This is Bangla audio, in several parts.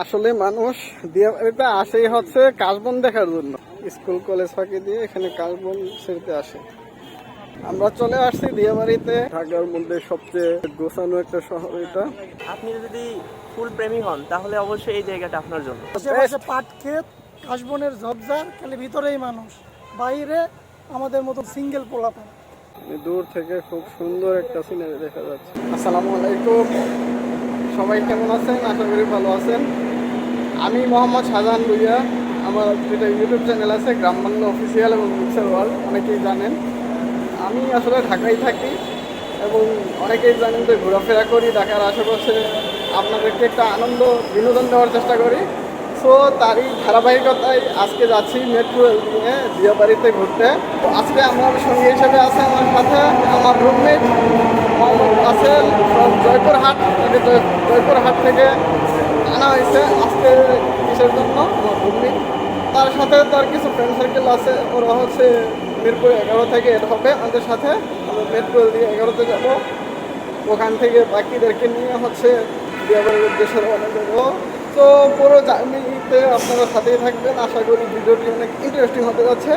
আসলে মানুষ দিয়াবাড়িতে আসেই হচ্ছে কাশবন দেখার জন্য। স্কুল কলেজ ফাঁকি দিয়ে এখানে কাশবন সেরতে আসে। আমরা চলে আসছি দিয়াবাড়িতে ঢাকার মধ্যে সবচেয়ে গোছানো একটা শহর এটা। আপনি যদি ফুল প্রেমী হন তাহলে অবশ্যই এই জায়গাটা আপনার জন্য। আশেপাশে পাট ক্ষেত কাশবনের ঝপঝার খালি ভিতরেই মানুষ। বাইরে আমাদের মতো সিঙ্গেল পোলাপান। দূর থেকে খুব সুন্দর একটা সিনারি দেখা যাচ্ছে। আসসালামু আলাইকুম। সবাই কেমন আছেন? আশা করি ভালো আছেন। আমি মোহাম্মদ শাহজাহান ভুইয়া। আমার যেটা ইউটিউব চ্যানেল আছে, গ্রাম বাংলা অফিসিয়াল এবং মিক্সার ওয়ার্ল্ড, অনেকেই জানেন। আমি আসলে ঢাকায় থাকি এবং অনেকেই জানেন যে ঘোরাফেরা করি, ঢাকার আশেপাশে আপনাদেরকে একটা আনন্দ, বিনোদন দেওয়ার চেষ্টা করি। সো তারই ধারাবাহিকতায় আজকে যাচ্ছি মেট্রো নিয়ে দিয়াবাড়িতে ঘুরতে। তো আজকে আমার সঙ্গী হিসেবে আছে আমার সাথে আমার রুমমেট আসেল from জয়পুরহাট তাকে জয়- জয়পুরহাট থেকে আনা হয়েছে আজকে কিসের জন্য? তার সাথে তার কিছু ফ্রেন্ড সার্কেল আছে, ওরা হচ্ছে মিরপুর এগারো থেকে এর হবে। আমাদের সাথে আমরা মেট্রো দিয়ে এগারোতে যাব। ওখান থেকে বাকিদেরকে নিয়ে হচ্ছে উদ্দেশ্যে রওনা দেবো। তো পুরো জার্নিতে আপনারা সাথেই থাকবেন। আশা করি ভিডিওটি অনেক ইন্টারেস্টিং হতে যাচ্ছে।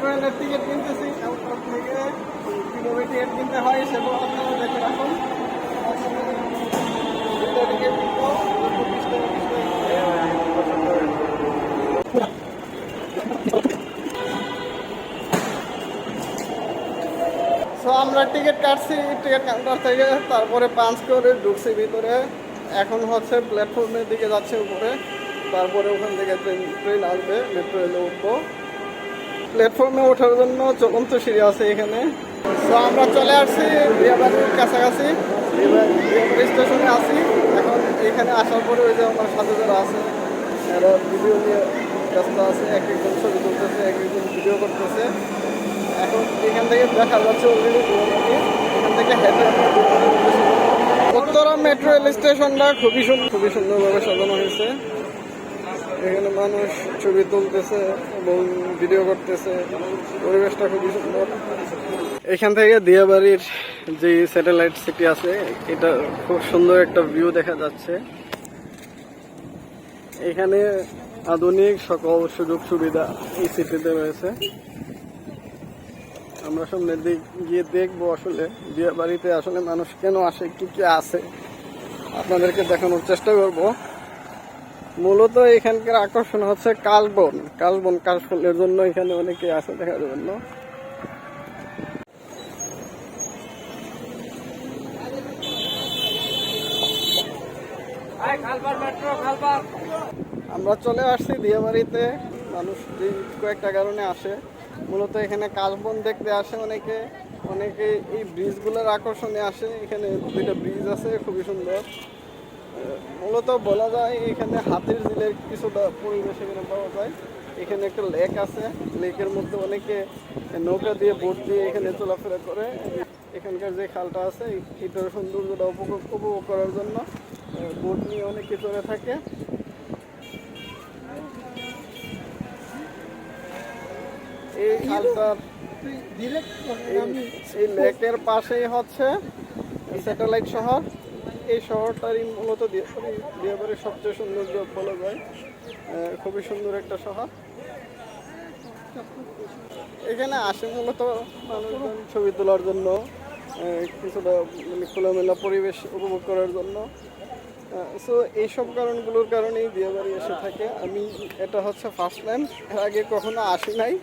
ট্রেনের টিকিট কিনতেছি। থেকে কীভাবে টিকিট কিনতে হয়, সেগুলো আপনারা দেখে রাখুন। আমরা টিকিট কাটছি, টিকিট কাউন্টার থেকে, তারপরে পাঞ্চ করে ঢুকছি ভিতরে। এখন হচ্ছে প্ল্যাটফর্মের দিকে যাচ্ছে উপরে, তারপরে ওখান থেকে ট্রেন ট্রেন আসবে মেট্রো রেলে উঠবো। প্ল্যাটফর্মে ওঠার জন্য চলন্ত সিঁড়ি আছে এখানে। সো আমরা চলে আসছি বিয়াবাড়ির কাছাকাছি। স্টেশনে আছি। এখন এখানে আসার পরে ওই যে আমার সাথে যারা আছে, এরা ভিডিও নিয়ে ব্যস্ত আছে এক একজন ছবি তুলতেছে এক একজন ভিডিও করতেছে। এখন এখান থেকে দেখা যাচ্ছে এখান থেকে হেঁটে। উত্তরা মেট্রো রেল স্টেশনটা খুবই সুন্দর খুবই সুন্দরভাবে সাজানো হয়েছে। এখানে মানুষ ছবি তুলতেছে এবং ভিডিও করতেছে। পরিবেশটা খুবই সুন্দর। এখান থেকে দিয়াবাড়ির যে স্যাটেলাইট সিটি আছে, এটা খুব সুন্দর একটা ভিউ দেখা যাচ্ছে। এখানে আধুনিক সকল সুযোগ সুবিধা এই সিটিতে রয়েছে। আমরা সামনে দিক গিয়ে দেখব আসলে বিয়ে বাড়িতে আসলে মানুষ কেন আসে, কি কি আছে। আপনাদেরকে দেখানোর চেষ্টা করব। মূলত এখানকার আকর্ষণ হচ্ছে কালবন। কালবন কাশফুলের জন্য এখানে অনেকে আসে দেখার জন্য। আমরা চলে আসছি দিয়াবাড়িতে মানুষ কয়েকটা কারণে আসে। মূলত এখানে কাশবন দেখতে আসে অনেকে। অনেকে এই ব্রিজগুলোর আকর্ষণে আসে। এখানে দুইটা ব্রিজ আছে, খুবই সুন্দর। মূলত বলা যায় এখানে হাতির ঝিলের কিছুটা পরিবেশ এখানে পাওয়া যায়। এখানে একটা লেক আছে। লেকের মধ্যে অনেকে নৌকা দিয়ে বোট দিয়ে এখানে চলাফেরা করে। এখানকার যে খালটা আছে, এটার সৌন্দর্যটা উপভোগ করার জন্য বোট নিয়ে অনেকে চলে থাকে। এই খালটার এই- লেকের পাশেই হচ্ছে স্যাটেলাইট শহর। এই শহরটারই মূলত দিয়াবাড়ির সবচেয়ে সৌন্দর্য বলা যায়। খুবই সুন্দর একটা শহর। এখানে আসে মূলত মানুষজন ছবি তোলার জন্য কিছুটা মানে খোলামেলা পরিবেশ উপভোগ করার জন্য। সো এইসব কারণগুলোর কারণেই বিয়েবাড়ি এসে থাকে। আমি, এটা হচ্ছে ফার্স্ট টাইম এর আগে কখনো আসি নাই।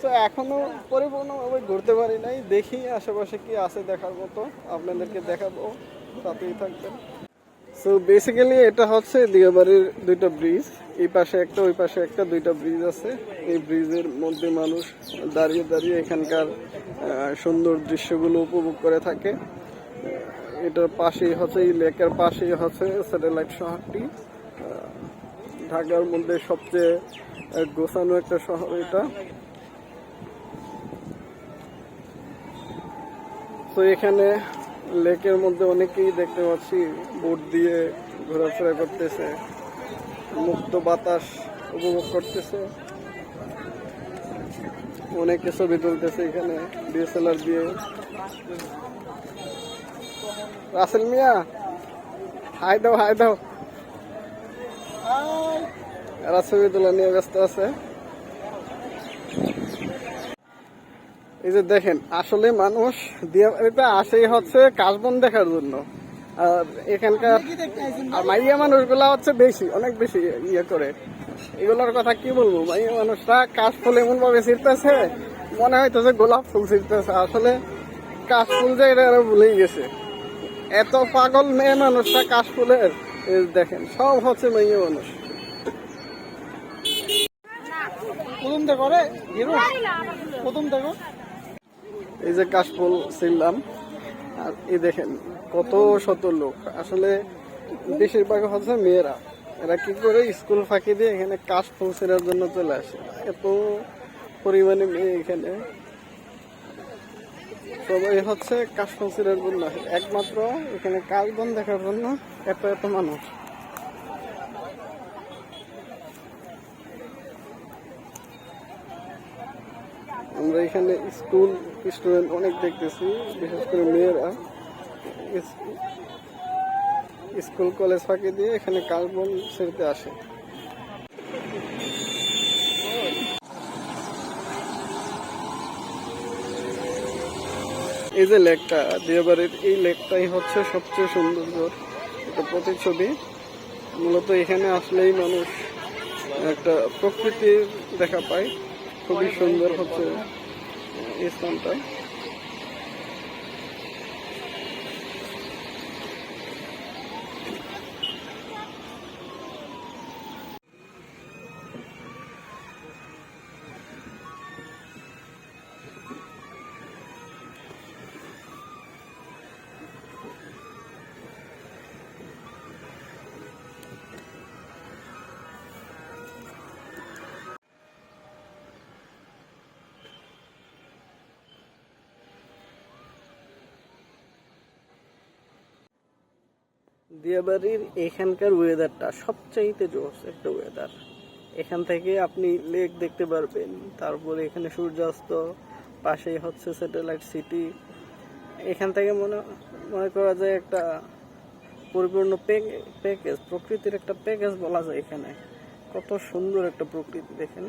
তো এখনও পরিপূর্ণভাবে ঘুরতে পারি নাই। দেখি আশেপাশে কি আছে দেখার মতো। আপনাদেরকে দেখাবো। তাতেই থাকবেন। সো বেসিক্যালি এটা হচ্ছে দিয়াবাড়ির দুইটা ব্রিজ এই পাশে একটা, ওই পাশে একটা, দুইটা ব্রিজ আছে। এই ব্রিজের মধ্যে মানুষ দাঁড়িয়ে দাঁড়িয়ে এখানকার সুন্দর দৃশ্যগুলো উপভোগ করে থাকে। এটার পাশেই হচ্ছে, এই লেকের পাশেই হচ্ছে স্যাটেলাইট শহরটি। ঢাকার মধ্যে সবচেয়ে গোছানো একটা শহর এটা। তো এখানে লেকের মধ্যে অনেকেই দেখতে পাচ্ছি বোট দিয়ে ঘোরাফেরা করতেছে, মুক্ত বাতাস উপভোগ করতেছে। অনেকে ছবি তুলতেছে এখানে ডিএসএলআর দিয়ে। রাসেল মিয়া? হাই দাও হাই দাও। এরা ছবি তোলা নিয়ে ব্যস্ত আছে। এই যে দেখেন আসলে মানুষ দিয়াবাড়িতে আসেই হচ্ছে কাশবন দেখার জন্য। আর এখানকার আর মাইয়া মানুষগুলা হচ্ছে বেশি অনেক বেশি ইয়ে করে। এগুলোর কথা কি বলব? মাইয়া মানুষরা কাশ ফুল এমন ভাবে ছিঁড়তেছে মনে হইতেছে গোলাপ ফুল ছিঁড়তেছে। আসলে কাশ ফুল যে এটা ভুলেই গেছে। এত পাগল মেয়ে মানুষটা কাশ ফুলের দেখেন, সব হচ্ছে মেয়ে মানুষ। প্রথম দেখো রে প্রথম দেখো। এই যে কাশফুল ছিলাম আর এই দেখেন, কত শত লোক। আসলে বেশিরভাগ হচ্ছে মেয়েরা। এরা কি করে স্কুল ফাঁকি দিয়ে এখানে কাশফুল ছেড়ার জন্য চলে আসে? এত পরিমাণে মেয়ে এখানে। সবাই হচ্ছে কাশফুল ছেড়ার জন্য একমাত্র এখানে কাশবন দেখার জন্য এত এত মানুষ। আমরা এখানে স্কুল, স্টুডেন্ট অনেক দেখতেছি, বিশেষ করে মেয়েরা। স্কুল কলেজ ফাঁকি দিয়ে এখানে কার্বন ছেড়তে আসে। এই যে লেকটা দিয়াবাড়ির এই লেকটাই হচ্ছে সবচেয়ে সুন্দর একটা প্রতিচ্ছবি। মূলত এখানে আসলেই মানুষ একটা প্রকৃতির দেখা পায়। খুবই সুন্দর হচ্ছে এই স্থানটা। দিয়াবাড়ির এখানকার ওয়েদারটা সবচাইতে জোস একটা ওয়েদার এখান থেকে আপনি লেক দেখতে পারবেন, তারপরে এখানে সূর্যাস্ত, পাশেই হচ্ছে স্যাটেলাইট সিটি এখান থেকে মনে মনে করা যায় একটা পরিপূর্ণ প্যাকেজ প্রকৃতির একটা প্যাকেজ বলা যায় এখানে। কত সুন্দর একটা প্রকৃতি দেখেন।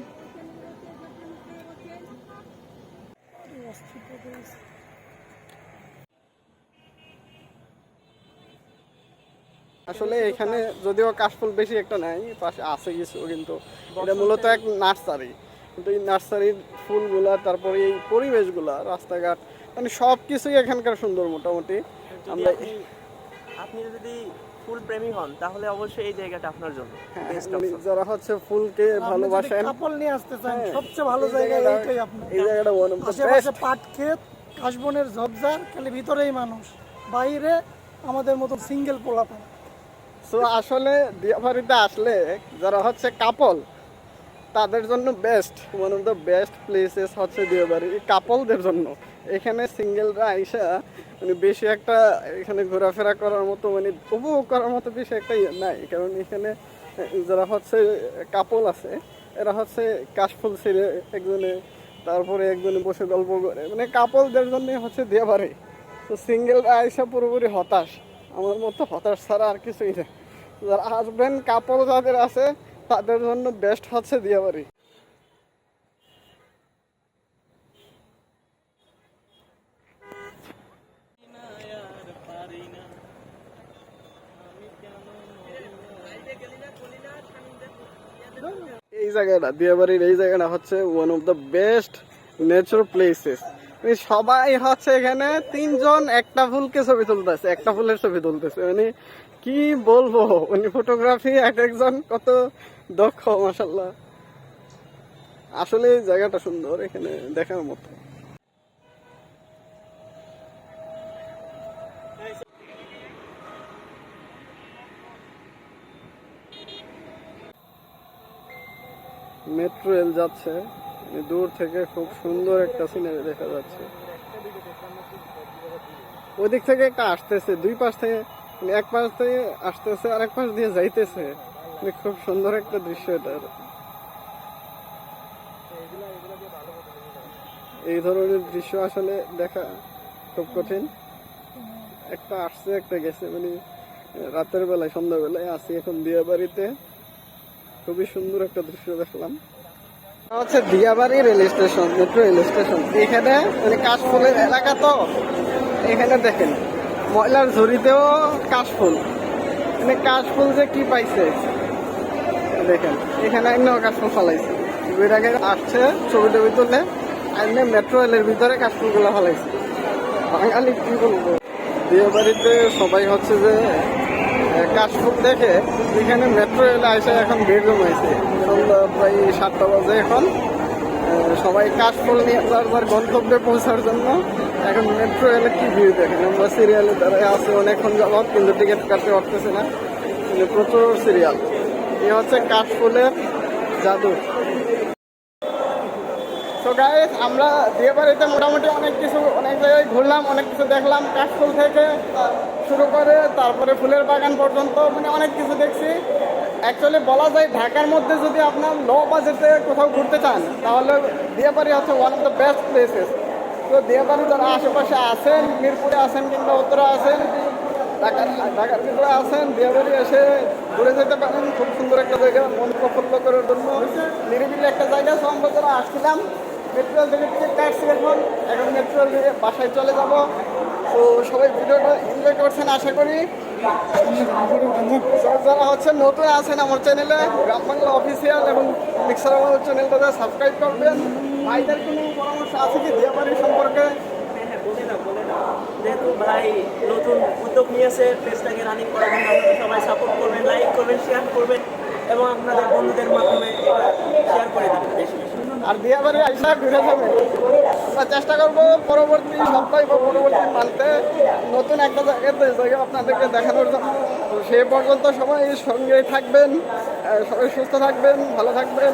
আসলে এখানে যদিও কাশফুল বেশি একটা নাই পাশে আছে কিছু কিন্তু এটা মূলত এক নার্সারি। কিন্তু এই নার্সারির ফুলগুলা তারপরে এই পরিবেশগুলা রাস্তাঘাট মানে সব কিছুই এখানকার সুন্দর মোটামুটি। আমরা আপনি যদি ফুল প্রেমী হন তাহলে অবশ্যই এই জায়গাটা আপনার জন্য হ্যাঁ, যারা হচ্ছে ফুলকে ভালোবাসেন কাপল নিয়ে আসতে চান হ্যাঁ, সবচেয়ে ভালো জায়গা এইটাই আপনার। এই জায়গাটা ওয়ান অফ দ্য আশেপাশে পাট ক্ষেত কাশবনের ঝপঝার খালি ভিতরেই মানুষ বাইরে আমাদের মতো সিঙ্গেল পোলাপান। সো আসলে দিয়াবাড়িতে আসলে যারা হচ্ছে কাপল তাদের জন্য best one of the best places হচ্ছে দিয়াবাড়ি কাপলদের জন্য। এখানে সিঙ্গেলরা আইসা মানে বেশি একটা এখানে ঘোরাফেরা করার মতো মানে উপভোগ করার মতো বেশি একটা ইয়ে নাই। কারণ এখানে যারা হচ্ছে কাপল আছে, এরা হচ্ছে কাশফুল ছেড়ে একজনে, তারপরে একজনে বসে গল্প করে। মানে কাপলদের জন্য হচ্ছে দিয়াবাড়ি তো সিঙ্গেলরা আইসা পুরোপুরি হতাশ। আমার মতো হতাশ ছাড়া আর কিছুই না যারা হাজবেন্ড কাপল যাদের আছে, তাদের জন্য বেস্ট হচ্ছে দিয়াবাড়ি এই জায়গাটা দিয়াবাড়ির এই জায়গাটা হচ্ছে one of the best nature places সবাই হচ্ছে এখানে তিনজন একটা ফুলকে ছবি তুলতেছে, একটা ফুলের ছবি তুলতেছে। মানে কি বলব? উনি ফটোগ্রাফি এক একজন, কত দক্ষ মাসাল্লাহ আসলে জায়গাটা সুন্দর, এখানে দেখার মতো। মেট্রো রেল যাচ্ছে। দূর থেকে খুব সুন্দর একটা সিনারি দেখা যাচ্ছে। ওই দিক থেকে একটা আসতেছে, দুই পাশ থেকে মানে এক পাশ থেকে আসতেছে আর এক পাশ দিয়ে যাইতেছে। মানে খুব সুন্দর একটা দৃশ্য এটা। এই ধরনের দৃশ্য আসলে দেখা খুব কঠিন। একটা আসছে, একটা গেছে। মানে রাতের বেলায়, সন্ধ্যাবেলায় আসি এখন বিয়ে বাড়িতে খুবই সুন্দর একটা দৃশ্য দেখলাম। হচ্ছে Diabari rail station, metro rail station. এখানে মানে কাশফুলের এলাকা তো। এখানে দেখেন। ময়লার ঝুড়িতেও কাশফুল। মানে কাশফুল যে কি পাইছে? দেখেন, এখানে এমনি কাশফুল ফলাইছে। দুই আগে আসছে ছবি টবি তুলে এমনি মেট্রো রেলের ভিতরে কাশফুলগুলো ফলাইছে। বাঙালি কি বলব? বিয়ে বাড়িতে সবাই হচ্ছে যে কাশফুল দেখে এখানে মেট্রো রেলে এসে এখন ভিড় জমাইছে। প্রায় সাতটা বাজে এখন। সবাই কাশফুল নিয়ে বারবার গন্তব্যে পৌঁছার জন্য এখন মেট্রো রেলে কি ভিড় দেখেন? আমরা সিরিয়ালে দাঁড়ায় আছে অনেকক্ষণ যাবত কিন্তু টিকিট কাটতে পারতেছে না। কিন্তু প্রচুর সিরিয়াল এ হচ্ছে কাশফুলের জাদু। তো গাইস আমরা বিয়ে বাড়িতে মোটামুটি অনেক কিছু, অনেক জায়গায় ঘুরলাম, অনেক কিছু দেখলাম কাশফুল থেকে শুরু করে তারপরে ফুলের বাগান পর্যন্ত মানে অনেক কিছু দেখছি। অ্যাকচুয়ালি বলা যায় ঢাকার মধ্যে যদি আপনার লো বাজেটে কোথাও ঘুরতে চান, তাহলে দিয়াবাড়ি হচ্ছে one of the best places তো দিয়াবাড়ি যারা আশেপাশে আছেন, মিরপুরে আছেন কিংবা উত্তরে আছেন, ঢাকার ঢাকার ভিতরে আছেন দিয়াবাড়ি এসে ঘুরে যেতে পারেন। খুব সুন্দর একটা জায়গা, মন প্রফুল্ল করার জন্য। নিরিবিলি একটা জায়গা সো আমরা যারা আসছিলাম মেট্রোল থেকে টিকিট কাটছি এখন এখন মেট্রোল থেকে বাসায় চলে যাব। তো সবাই ভিডিওটা এনজয় করছেন, আশা করি। যারা হচ্ছে নতুন আছেন আমার চ্যানেলে গ্রাম বাংলা অফিসিয়াল এবং মিক্সার চ্যানেলটাতে সাবস্ক্রাইব করবেন। ভাইদের কোনো পরামর্শ আছে কি? দিয়াবাড়ি সম্পর্কে? হ্যাঁ হ্যাঁ বলে দাও বলে দাও। যেহেতু ভাই নতুন উদ্যোগ নিয়েছে পেজটাকে রানিং করার জন্য সবাই সাপোর্ট করবেন লাইক করবেন শেয়ার করবেন এবং আপনাদের বন্ধুদের মাধ্যমে শেয়ার করে দেবেন বেশি বেশি। আর দিয়াবাড়ি আইসা ঘুরে যাবে। চেষ্টা করব পরবর্তী সপ্তাহে বা পরবর্তী মান্থে নতুন একটা জায়গাতে জায়গা আপনাদেরকে দেখানোর জন্য। সে পর্যন্ত সবাই সঙ্গে থাকবেন সবাই সুস্থ থাকবেন ভালো থাকবেন।